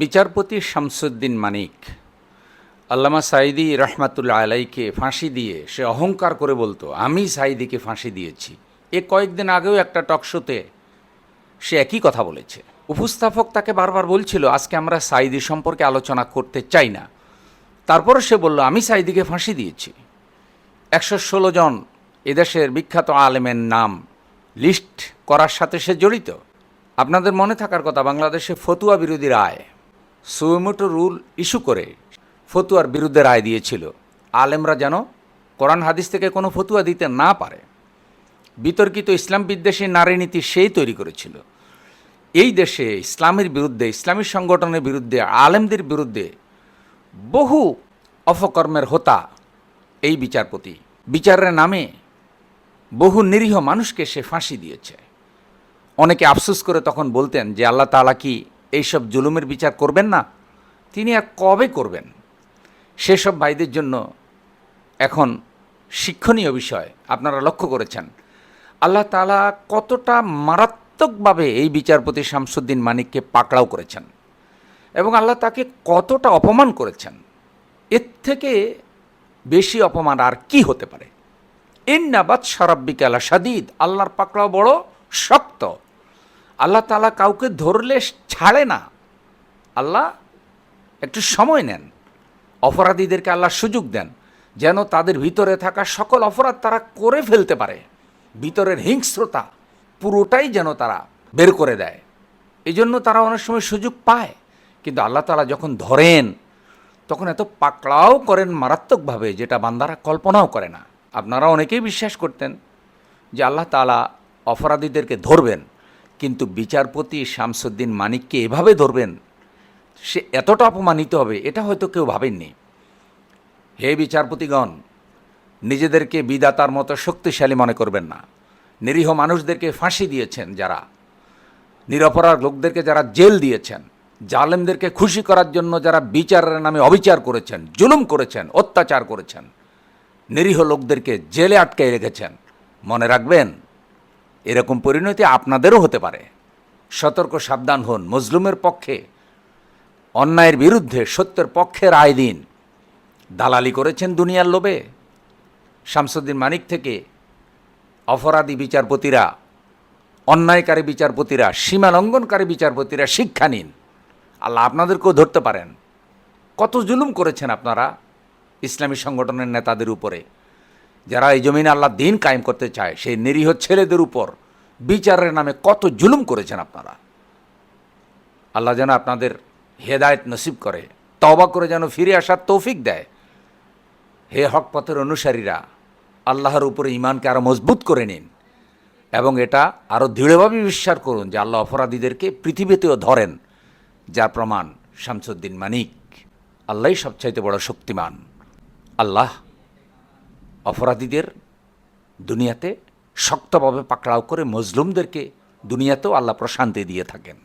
বিচারপতি শামসুদ্দিন মানিক, আল্লামা সাইদি রহমাতুল্লা আলাইকে ফাঁসি দিয়ে সে অহংকার করে বলতো, আমি সাইদিকে ফাঁসি দিয়েছি। এ কয়েকদিন আগেও একটা টকশোতে সে একই কথা বলেছে। উপস্থাপক তাকে বারবার বলছিল, আজকে আমরা সাইদি সম্পর্কে আলোচনা করতে চাই না। তারপরে সে বলল, আমি সাইদিকে ফাঁসি দিয়েছি। একশো ষোলো জন এদেশের বিখ্যাত আলেমের নাম লিস্ট করার সাথে সে জড়িত। আপনাদের মনে থাকার কথা, বাংলাদেশে ফতুয়া বিরোধী রায় সুমোটো রুল ইস্যু করে ফতুয়ার বিরুদ্ধে রায় দিয়েছিল। আলেমরা যেন কোরআন হাদিস থেকে কোনো ফতুয়া দিতে না পারে। বিতর্কিত ইসলাম বিদ্বেষী নারী নীতি সেই তৈরি করেছিল। এই দেশে ইসলামের বিরুদ্ধে, ইসলামী সংগঠনের বিরুদ্ধে, আলেমদের বিরুদ্ধে বহু অপকর্মের হোতা এই বিচারপতি। বিচারের নামে বহু নিরীহ মানুষকে সে ফাঁসি দিয়েছে। অনেকে আফসোস করে তখন বলতেন যে আল্লাহ তালা কি এইসব জুলুমের বিচার করবেন না, তিনি আর কবে করবেন? সেসব ভাইদের জন্য এখন শিক্ষণীয় বিষয় আপনারা লক্ষ্য করেছেন। আল্লাহ তালা কতটা মারাত্মকভাবে এই বিচারপতি শামসুদ্দিন মানিককে পাকড়াও করেছেন এবং আল্লাহ তাকে কতটা অপমান করেছেন। এর থেকে বেশি অপমান আর কি হতে পারে? ইন্নাবাদ সারাব্বিক আলা সাদিদ আল্লাহর পাকড়াও বড় শক্ত। আল্লাহ তালা কাউকে ধরলে ছাড়ে না। আল্লাহ একটু সময় নেন। অপরাধীদেরকে আল্লাহ সুযোগ দেন, যেন তাদের ভিতরে থাকা সকল অপরাধ তারা করে ফেলতে পারে। ভিতরের হিংস্রতা পুরোটাই যেন তারা বের করে দেয়। এই জন্য তারা অনেক সময় সুযোগ পায়। কিন্তু আল্লাহ তালা যখন ধরেন, তখন এত পাকড়াও করেন মারাত্মকভাবে, যেটা বান্দারা কল্পনাও করে না। আপনারা অনেকেই বিশ্বাস করতেন যে আল্লাহ তালা অপরাধীদেরকে ধরবেন। কিন্তু বিচারপতি শামসুদ্দিন মানিককে এভাবে ধরবেন, সে এতটা অপমানিত হবে, এটা হয়তো কেউ ভাবেননি। হে বিচারপতিগণ, নিজেদেরকে বিদাতার মতো শক্তিশালী মনে করবেন না। নিরীহ মানুষদেরকে ফাঁসি দিয়েছেন যারা। নিরপরাধ লোকদেরকে যারা জেল দিয়েছেন। জালেমদেরকে খুশি করার জন্য যারা বিচারের নামে অবিচার করেছেন, জুলুম করেছেন, অত্যাচার করেছেন, নিরীহ লোকদেরকে জেলে আটকে রেখেছেন। মনে রাখবেন এরকম পরিণতি আপনাদেরও হতে পারে। সতর্ক, সাবধান হন। মজলুমের পক্ষে, অন্যায়ের বিরুদ্ধে সত্যের পক্ষে রায় দিন। দালালি করেছেন দুনিয়ার লোভে। শামসুদ্দিন মানিক থেকে অপরাধী বিচারপতিরা, অন্যায়কারী বিচারপতিরা সীমা লঙ্ঘনকারী বিচারপতিরা শিক্ষা নিন। আল্লাহ আপনাদেরকেও ধরতে পারেন। কত জুলুম করেছেন আপনারা ইসলামী সংগঠনের নেতাদের উপরে। যারা এই জমিনে আল্লাহ দিন কায়েম করতে চায়, সেই নিরীহ ছেলেদের উপর বিচারের নামে কত জুলুম করেছেন আপনারা। আল্লাহ যেন আপনাদের হেদায়ত নসিব করে তবা করে যেন ফিরে আসার তৌফিক দেয়। হে হক পথের অনুসারীরা, আল্লাহর উপরে ইমানকে আরও মজবুত করে নিন এবং এটা আরও দৃঢ়ভাবে বিশ্বাস করুন যে আল্লাহ অপরাধীদেরকে পৃথিবীতেও ধরেন, যার প্রমাণ শামসুদ্দিন মানিক। আল্লাহই সবচাইতে বড় শক্তিমান। আল্লাহ অপরাধীদের দুনিয়াতে শক্তভাবে পাকড়াও করে মজলুমদেরকে দুনিয়াতেও আল্লাহ প্রশান্তি দিয়ে থাকেন।